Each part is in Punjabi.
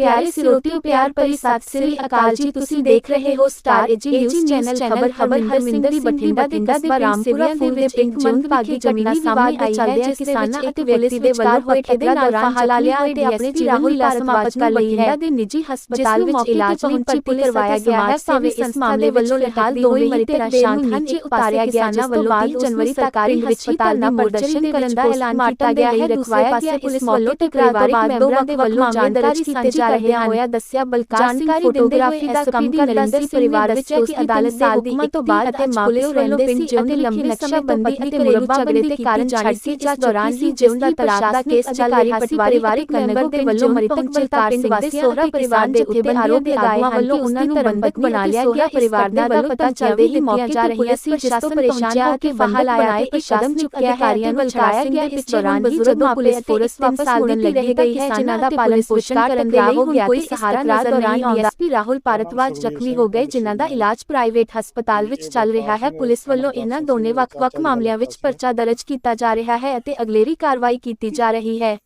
ਪਿਆਰੇ ਸਿਰੋਤਿਓ ਪਿਆਰ ਭਰੀ ਸਤਿ ਸ੍ਰੀ ਅਕਾਲ ਜੀ ਤੁਸੀਂ ਦੇਖ ਰਹੇ ਹੋ ਸਟਾਰ ਏਜੀ ਨਿਊਜ਼ ਚੈਨਲ ਖਬਰ ਖਬਰ ਹਰਮਿੰਦਰ ਸਿੰਘ ਬਠਿੰਡਾ ਦੇ ਕਸਬਾ ਰਾਮਪੁਰਾ ਫੂਲ ਦੇ ਪਿੰਕ ਜੰਗ ਭਾਗੀ ਘਟਨਾ ਸਾਹਮਣੇ ਆਈ ਹੈ ਜਿਸ ਦੇ ਵਿੱਚ ਇੱਕ ਵਿਅਕਤੀ ਦੇ ਵੱਲੋਂ ਹੋਏ ਖੇਡ ਨਾਲ ਫਾਹਾ ਲਾ ਲਿਆ ਤੇ ਆਪਣੇ ਜੀਵਨ ਦੀ ਲਾਸਮਾਪਤ ਕਰ ਲਈ ਹੈ ਦੇ ਨਿੱਜੀ ਹਸਪਤਾਲ ਵਿੱਚ ਇਲਾਜ ਲਈ ਭਰਤੀ ਕਰਵਾਇਆ ਗਿਆ ਹੈ ਭਾਵੇਂ ਇਸ ਮਾਮਲੇ ਵੱਲੋਂ ਲਹਾਲ ਦੋਵੇਂ ਮ੍ਰਿਤਕ ਦੇਹ ਨੂੰ ਨੀਚੇ ਉਤਾਰਿਆ ਗਿਆ ਜਿਸ ਤੋਂ ਬਾਅਦ ਜਨਵਰੀ ਸਰਕਾਰੀ ਹਸਪਤਾਲ ਦਾ ਪ੍ਰਦਰਸ਼ਨ ਕਰਨ ਦਾ ਐਲਾਨ ਕੀਤਾ ਗਿਆ ਹੈ ਰਖਵਾਇਆ ਗਿਆ ਪੁਲਿਸ ਵੱਲੋਂ ਤੇ ਪਰਿਵਾਰਕ ਮੈਂਬਰਾਂ ਦੇ ਵੱਲੋਂ ਜਾਣਕਾਰੀ ਕੀਤੇ ਜਾ ਰਹੇ ਹੋਇਆ ਦੱਸਿਆ ਬਲਕਾਰ ਸਿੰਘ ਫੋਟੋਗ੍ਰਾਫੀ ਦਾ ਕੰਮ ਕਰਦਾ ਸੀ ਪਰਿਵਾਰ ਵਿੱਚ ਕਿ ਅਦਾਲਤ ਸਾਲ ਦੀ ਤੋਂ ਬਾਅਦ ਅਤੇ ਮਾਮਲੇ ਰਹਿੰਦੇ ਸੀ ਅਤੇ ਲੰਬੀ ਨਕਸ਼ਾਬੰਦੀ ਅਤੇ ਮੁਰੱਬਾ ਝਗੜੇ ਦੇ ਕਾਰਨ ਛੱਡ ਸੀ ਜਿਸ ਦੌਰਾਨ ਹੀ ਜਿਸ ਦਾ ਤਲਾਕ ਦਾ ਕੇਸ ਚੱਲ ਰਿਹਾ ਸੀ ਪਰਿਵਾਰਕ ਮੈਂਬਰ ਦੇ ਵੱਲੋਂ ਮ੍ਰਿਤਕ ਜਲਕਾਰ ਸਿੰਘ ਵਾਸੀ ਸੋਹਰਾ ਪਰਿਵਾਰ ਦੇ ਉੱਤੇ ਆਰੋਪ ਲਗਾਏ ਹਨ ਕਿ ਉਹਨਾਂ ਨੂੰ ਬੰਦਕ ਬਣਾ ਲਿਆ ਗਿਆ ਪਰਿਵਾਰ ਦਾ ਪਤਾ ਚੱਲਦੇ ਹੀ ਮੌਕੇ ਜਾ ਰਹੀ ਸੀ ਜਿਸ ਤੋਂ ਪਰੇਸ਼ਾਨ ਹੋ ਕੇ ਬਹਾਲ ਆਇਆ ਹੈ ਕਿ ਕਦਮ ਚੁੱਕ ਅਧਿਕਾਰੀਆਂ ਨੂੰ ਬਲਕਾਇਆ ਗਿਆ ਇਸ ਦੌਰਾਨ ਹੀ ਜਦੋਂ ਪੁਲਿਸ ਫੋਰਸ ਵਾਪਸ ਆਉਣ ਲੱਗੀ ਗਈ ਹੈ ਜਿਨ੍ਹਾਂ ਦਾ ਪਾਲਣ ਪੋਸ਼ਣ ਕਰਨ ਦੇ ਲਈ ਹੁਣ ਕੋਈ ਸਹਾਰਾ ਨਜ਼ਰ ਨਹੀਂ ਆਉਂਦਾ। ਡੀਐਸਪੀ ਰਾਹੁਲ ਭਾਰਤਵਾਜ ਜ਼ਖਮੀ ਹੋ ਗਏ ਜਿਨ੍ਹਾਂ ਦਾ ਇਲਾਜ ਪ੍ਰਾਈਵੇਟ ਹਸਪਤਾਲ ਵਿੱਚ ਚੱਲ ਰਿਹਾ ਹੈ। ਪੁਲਿਸ ਵੱਲੋਂ ਇਹਨਾਂ ਦੋਨੇ ਵੱਖ-ਵੱਖ ਮਾਮਲਿਆਂ ਵਿੱਚ ਪਰਚਾ ਦਰਜ ਕੀਤਾ ਜਾ ਰਿਹਾ ਹੈ ਅਤੇ ਅਗਲੇਰੀ ਕਾਰਵਾਈ ਕੀਤੀ ਜਾ ਰਹੀ ਹੈ।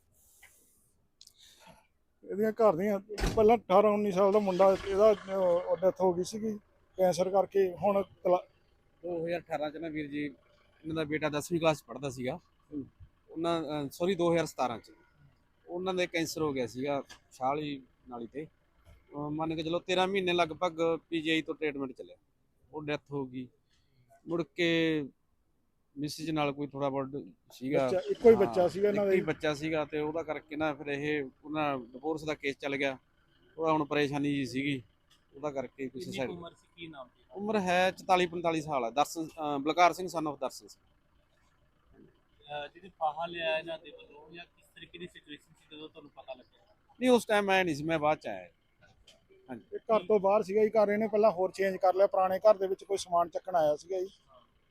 ਇਹਦੀਆਂ ਘਰ ਦੀਆਂ ਪਹਿਲਾਂ 18 19 ਸਾਲ ਦਾ ਮੁੰਡਾ ਇਹਦਾ ਡੈਥ ਹੋ ਗਈ ਸੀਗੀ ਕੈਂਸਰ ਕਰਕੇ ਹੁਣ ਤਲਾ- 2018 ਚ ਨਾ ਵੀਰ ਜੀ ਇਹਨਾਂ ਦਾ ਬੇਟਾ 10ਵੀਂ ਕਲਾਸ ਪੜ੍ਹਦਾ ਸੀਗਾ। ਉਹਨਾਂ ਸੌਰੀ 2017 ਚ। ਉਹਨਾਂ ਦੇ ਕੈਂਸਰ ਹੋ ਗਿਆ ਸੀਗਾ ਛਾਲੀ ਨਾਲੀ ਤੇ। ਅਹ ਮੰਨ ਕੇ ਚਲੋ 13 ਮਹੀਨੇ ਲਗਭਗ ਪੀਜੀਆਈ ਤੋਂ ਟ੍ਰੀਟਮੈਂਟ ਚੱਲਿਆ। ਉਹ ਡੈਥ ਹੋ ਗਈ। ਮੁੜ ਕੇ ਮਿਸਿਜ ਨਾਲ ਕੋਈ ਥੋੜਾ ਬਹੁਤ ਸੀਗਾ। ਬੱਚਾ ਇੱਕੋ ਹੀ ਹਾਂ, ਬੱਚਾ ਸੀਗਾ ਇਹਨਾਂ ਇੱਕੋ ਦਾ। ਹੀ ਬੱਚਾ ਸੀਗਾ ਤੇ ਉਹਦਾ ਕਰਕੇ ਨਾ ਫਿਰ ਇਹ ਉਹਨਾਂ ਡਿਵੋਰਸ ਦਾ ਕੇਸ ਚੱਲ ਗਿਆ। ਉਹਦਾ ਹੁਣ ਪਰੇਸ਼ਾਨੀ ਜੀ ਸੀਗੀ। ਉਹਦਾ ਕਰਕੇ ਕੁਝ ਕਿੰਨੀ ਸਾਈਡ ਕੁ ਉਮਰ ਸੀ? ਕੀ ਨਾਮ ਸੀ? ਉਮਰ ਹੈ 44 45 ਸਾਲ ਹੈ। ਦਰਸ਼ਨ ਅਹ ਬਲਕਾਰ ਸਿੰਘ ਸਨ of ਦਰਸ਼ਨ ਸਿੰਘ। ਅਹ ਫਾਹਾ ਲਿਆ ਇਹਨਾਂ ਦੇ ਵੱਲੋਂ ਜਾਂ ਕਿਸ ਤਰੀਕੇ ਦੀ ਸਿਚੁਏਸ਼ਨ ਸੀ ਜਦੋਂ ਤੁਹਾਨੂੰ ਪਤਾ ਲੱਗਿਆ? ਨਹੀਂ ਉਸ ਟਾਈਮ ਮੈਂ ਨਹੀਂ ਸੀ ਮੈਂ ਬਾਅਦ ਚ ਆਇਆ। ਇਹ ਘਰ ਤੋਂ ਬਾਹਰ ਸੀਗਾ ਜੀ ਘਰ ਇਹਨੇ ਪਹਿਲਾਂ ਹੋਰ ਚੇਂਜ ਕਰ ਲਿਆ ਪੁਰਾਣੇ ਘਰ ਦੇ ਵਿੱਚ ਕੋਈ ਸਮਾਨ ਚੱਕਣ ਆਇਆ ਸੀਗਾ ਜੀ।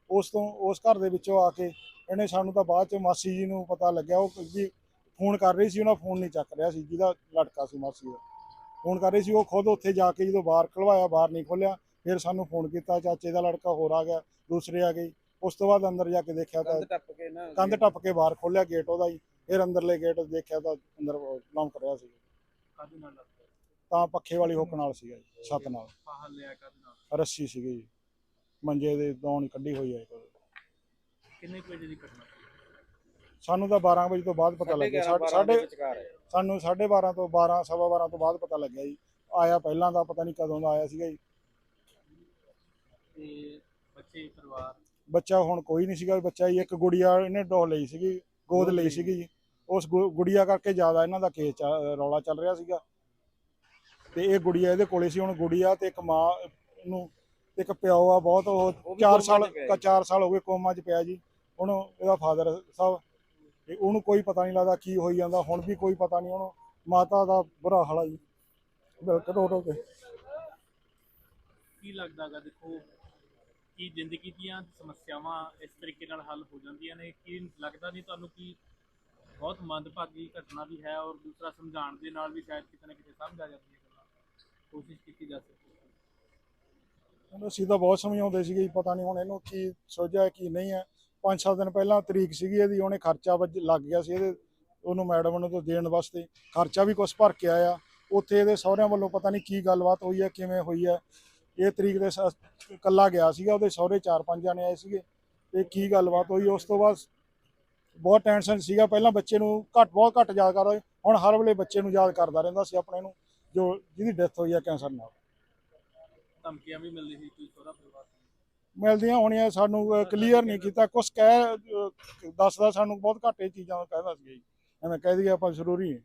ਉਸ ਤੋਂ ਉਸ ਘਰ ਦੇ ਵਿੱਚੋਂ ਆ ਕੇ ਇਹਨੇ ਸਾਨੂੰ ਤਾਂ ਬਾਅਦ ਚ ਮਾਸੀ ਜੀ ਨੂੰ ਪਤਾ ਲੱਗਿਆ ਉਹ ਜੀ ਫੋਨ ਕਰ ਰਹੀ ਸੀ ਉਹਨਾਂ ਫੋਨ ਨਹੀਂ ਚੱਕ ਰਿਹਾ ਸੀ ਜਿਹਦਾ ਲੜਕਾ ਸੀ ਮਾਸੀ ਦਾ। ਫੋਨ ਕਰ ਰਹੀ ਸੀ ਉਹ ਖੁਦ ਉੱਥੇ ਜਾ ਕੇ ਜਦੋਂ ਬਾਹਰ ਖਲਵਾਇਆ ਬਾਹਰ ਨਹੀਂ ਖੋਲਿਆ ਫਿਰ ਸਾਨੂੰ ਫੋਨ ਕੀਤਾ ਚਾਚੇ ਦਾ ਲੜਕਾ ਹੋਰ ਆ ਗਿਆ ਦੂਸਰੇ ਆ ਗਏ। ਉਸ ਤੋਂ ਬਾਅਦ ਅੰਦਰ ਜਾ ਕੇ ਦੇਖਿਆ ਤਾਂ ਕੰਧ ਟੱਪ ਕੇ ਨਾ ਕੰਧ ਟੱਪ ਕੇ ਬਾਹਰ ਖੋਲਿਆ ਗੇਟ ਉਹਦਾ ਹੀ ਫਿਰ ਅੰਦਰਲੇ ਗੇਟ ਦੇਖਿਆ ਤਾਂ ਅੰਦਰ ਲੰਮਕ ਰਿਹਾ ਸੀ। ਕਾਹਦੇ ਨਾਲ ਲੱਗਦਾ ਤਾਂ ਪੱਖੇ ਵਾਲੀ ਹੁੱਕ ਨਾਲ ਸੀਗਾ ਜੀ ਛੱਤ ਨਾਲ। ਫਾਹਾ ਲਿਆ ਕਾਹਦੇ ਨਾਲ? ਰੱਸੀ ਸੀਗੀ ਜੀ। ਮੰਜੇ ਦੇ ਦੌਣ ਕੱਢੀ ਹੋਈ ਹੈ ਕਿੰਨੇ ਕੁ ਵਜੇ ਦੀ ਘਟਨਾ? ਸੀ? ਸਾਨੂੰ ਤਾਂ 12 ਵਜੇ ਤੋਂ ਬਾਅਦ ਪਤਾ ਲੱਗਿਆ। ਸਾਢੇ ਸਾਡੇ ਸਾਨੂੰ 12:30 ਤੋਂ 12 ਸਵਾ 12 ਤੋਂ ਬਾਅਦ ਪਤਾ ਲੱਗਿਆ ਜੀ। ਆਇਆ ਪਹਿਲਾਂ ਦਾ ਪਤਾ ਨਹੀਂ ਕਦੋਂ ਦਾ ਆਇਆ ਸੀਗਾ ਜੀ। ਤੇ ਬੱਚੇ ਪਰਿਵਾਰ? ਬੱਚਾ ਹੁਣ ਕੋਈ ਨਹੀਂ ਸੀਗਾ। ਬੱਚਾ ਹੀ ਇੱਕ ਗੁੜੀਆ ਇਹਨੇ ਡੋਲ ਲਈ ਸੀਗੀ ਗੋਦ ਲਈ। ਸੀਗੀ ਜੀ। ਉਸ ਗੁ- ਗੁੜੀਆ ਕਰਕੇ ਜ਼ਿਆਦਾ ਇਹਨਾਂ ਦਾ ਕੇਸ ਰੌਲਾ ਚੱਲ ਰਿਹਾ ਸੀਗਾ। ਤੇ ਇਹ ਗੁੜੀਆ ਇਹਦੇ ਕੋਲੇ ਸੀ ਹੁਣ ਗੁੜੀਆ ਤੇ ਇੱਕ ਮਾਂ ਨੂੰ ਇੱਕ ਪਿਓ ਆ ਬਹੁਤ ਉਹ ਉਹ ਵੀ 4 ਕੋਮਾ ਸਾਲ ਚ ਪਿਆ ਜੀ। 4 ਸਾਲ ਹੋ ਗਏ ਕੋਮਾ 'ਚ ਪਿਆ ਜੀ। ਹੁਣ ਇਹਦਾ ਫਾਦਰ ਸਾਹਿਬ ਤੇ ਉਹਨੂੰ ਕੋਈ ਪਤਾ ਨਹੀਂ ਲੱਗਦਾ ਕੀ ਹੋਈ ਜਾਂਦਾ ਹੁਣ ਵੀ ਕੋਈ ਪਤਾ ਨਹੀਂ ਉਹਨੂੰ ਮਾਤਾ ਦਾ ਬੁਰਾ ਹਾਲ ਆ ਜੀ। ਬਿਲਕੁਲ ਰੋ ਰੋ ਕੇ ਕੀ ਲੱਗਦਾਗਾ ਦੇਖੋ ਕੀ ਜ਼ਿੰਦਗੀ ਦੀਆਂ ਸਮੱਸਿਆਵਾਂ ਇਸ ਤਰੀਕੇ ਨਾਲ ਹੱਲ ਹੋ ਜਾਂਦੀਆਂ ਨੇ? ਕੀ ਲੱਗਦਾ ਨਹੀਂ ਤੁਹਾਨੂੰ ਕਿ ਬਹੁਤ ਮੰਦਭਾਗੀ ਘਟਨਾ ਵੀ ਹੈ ਔਰ ਦੂਸਰਾ ਸਮਝਾਉਣ ਦੇ ਨਾਲ ਵੀ ਸ਼ਾਇਦ ਕਿਤੇ ਨਾ ਕਿਤੇ ਸਮਝ ਆ ਜਾਂਦੀ ਹੈ ਗੱਲਾਂ ਕੋਸ਼ਿਸ਼ ਕੀਤੀ ਜਾ ਸਕਦੀ ਹੈ। ਉਹਨੂੰ ਅਸੀਂ ਬਹੁਤ ਸਮਝਾਉਂਦੇ ਸੀਗੇ ਪਤਾ ਨਹੀਂ ਹੁਣ ਇਹਨੂੰ ਕੀ ਸੋਝਿਆ ਕੀ ਨਹੀਂ ਹੈ। ਪੰਜ ਸੱਤ ਦਿਨ ਪਹਿਲਾਂ ਤਰੀਕ ਸੀਗੀ ਇਹਦੀ, ਉਹਨੇ ਖਰਚਾ ਲੱਗ ਗਿਆ ਸੀ ਇਹਦੇ, ਉਹਨੂੰ ਮੈਡਮ ਨੂੰ ਤੋਂ ਦੇਣ ਵਾਸਤੇ ਖਰਚਾ ਵੀ ਕੁਝ ਭਰ ਕੇ ਆਇਆ। ਉੱਥੇ ਇਹਦੇ ਸਹੁਰਿਆਂ ਵੱਲੋਂ ਪਤਾ ਨਹੀਂ ਕੀ ਗੱਲਬਾਤ ਹੋਈ ਹੈ, ਕਿਵੇਂ ਹੋਈ ਹੈ। ਇਹ ਤਰੀਕ ਦੇ ਕੱਲਾ ਗਿਆ ਸੀਗਾ, ਉਹਦੇ ਸਹੁਰੇ ਚਾਰ ਪੰਜ ਜਾਣੇ ਆਏ ਸੀਗੇ। ਤੇ ਕੀ ਗੱਲਬਾਤ ਹੋਈ, ਉਸ ਤੋਂ ਬਾਅਦ ਬਹੁਤ ਟੈਨਸ਼ਨ ਸੀਗਾ। ਪਹਿਲਾਂ ਬੱਚੇ ਨੂੰ ਘੱਟ ਬਹੁਤ ਘੱਟ ਯਾਦ ਕਰਦਾ। ਹੁਣ ਹਰ ਵੇਲੇ ਬੱਚੇ ਨੂੰ ਯਾਦ ਕਰਦਾ ਰਹਿੰਦਾ ਸੀ ਆਪਣੇ ਨੂੰ ਜੋ ਜਿਹਦੀ ਡੈਥ ਹੋਈ ਹੈ ਕੈਂਸਰ ਨਾਲ। ਧਮਕੀਆਂ ਵੀ ਮਿਲਦੀ ਸੀ ਕੋਈ ਸਹੁਰਾ ਪਰਿਵਾਰ ਤੋਂ। ਮਿਲਦੀਆਂ ਹੋਣੀਆਂ ਸਾਨੂੰ ਕਲੀਅਰ ਨਹੀਂ ਕੀਤਾ। ਕੁਝ ਕਹਿ ਦੱਸਦਾ ਸਾਨੂੰ ਬਹੁਤ ਘੱਟ ਇਹ ਚੀਜ਼ਾਂ ਕਹਿੰਦਾ ਸੀ। ਜੀ ਐਵੇਂ ਕਹਿ ਦਈਏ ਆਪਾਂ ਜ਼ਰੂਰੀ ਹੈ।